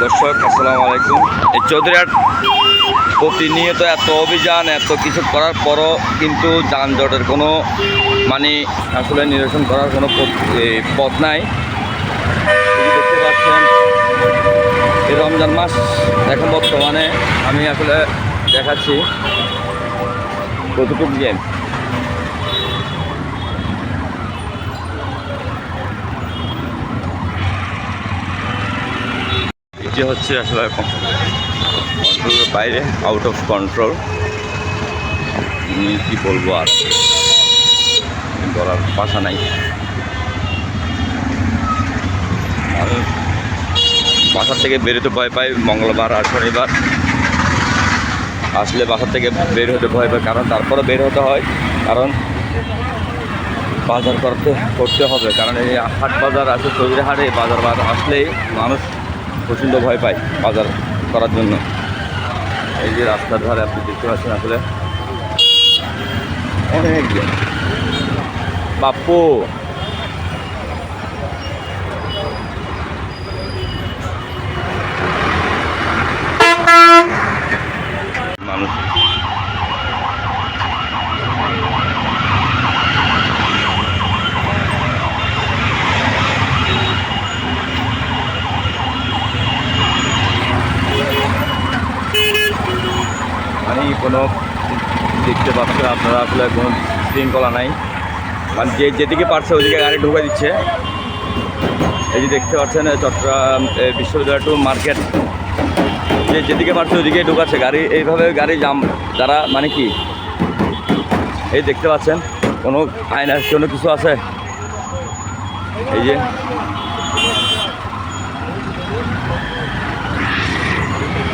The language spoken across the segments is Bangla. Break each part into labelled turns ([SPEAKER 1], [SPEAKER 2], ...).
[SPEAKER 1] দর্শক, আসসালামু আলাইকুম। এই চৌধুরীহাট প্রতিনিয়ত এত অভিযান, এত কিছু করার পরও কিন্তু যানজটের কোনো মানে আসলে নিরসন করার কোনো পথ- নাই। দেখতে পাচ্ছেন, এই রমজান মাস এখন বর্তমানে আমি আসলে দেখাচ্ছি। কতটুকু গেম এটি হচ্ছে আসলে কন্ট্রোলের বাইরে আউট অফ কন্ট্রোল কি বলব আর? বলার ভাষা নাই। আমি বাসা থেকে বেরোতে ভয় পাই, মঙ্গলবার আর শনিবার। আসলে বাসার থেকে বের হতে ভয় পাই, কারণ তারপরে বের হতে হয়। কারণ বাজার করতে করতে হবে। কারণ এই হাট বাজার আছে, চৌধুরী হাটে বাজার বাজার আসলেই মানুষ প্রচণ্ড ভয় পায় বাজার করার জন্য। এই যে রাস্তার ধারে আপনি দেখতে পাচ্ছেন আসলে। অনেক বাপ্পু মানুষ মানে কোনো দেখতে পাচ্ছেন আপনারা আসলে কোনো শৃঙ্খলা নাই। মানে যে যেদিকে পারছে ওইদিকে গাড়ি ঢুকে দিচ্ছে। এই যে দেখতে পাচ্ছেন চট্টগ্রাম বিশ্ববিদ্যালয় টু মার্কেট। যে যেদিকে পারছে ওইদিকে ঢুকাচ্ছে গাড়ি। এইভাবে গাড়ি জাম যারা মানে কি? এই দেখতে পাচ্ছেন, কোনো আইন কোনো কিছু আছে? এই যে।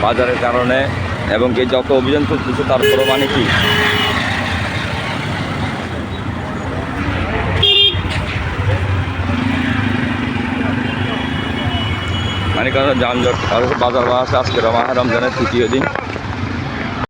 [SPEAKER 1] বাজারের কারণে এবং কে যত অভিযান চলতেছে তার প্রমাণে কি? মানে কারণ যানজট বাজার বাস আজকে রমজানের তৃতীয় দিন।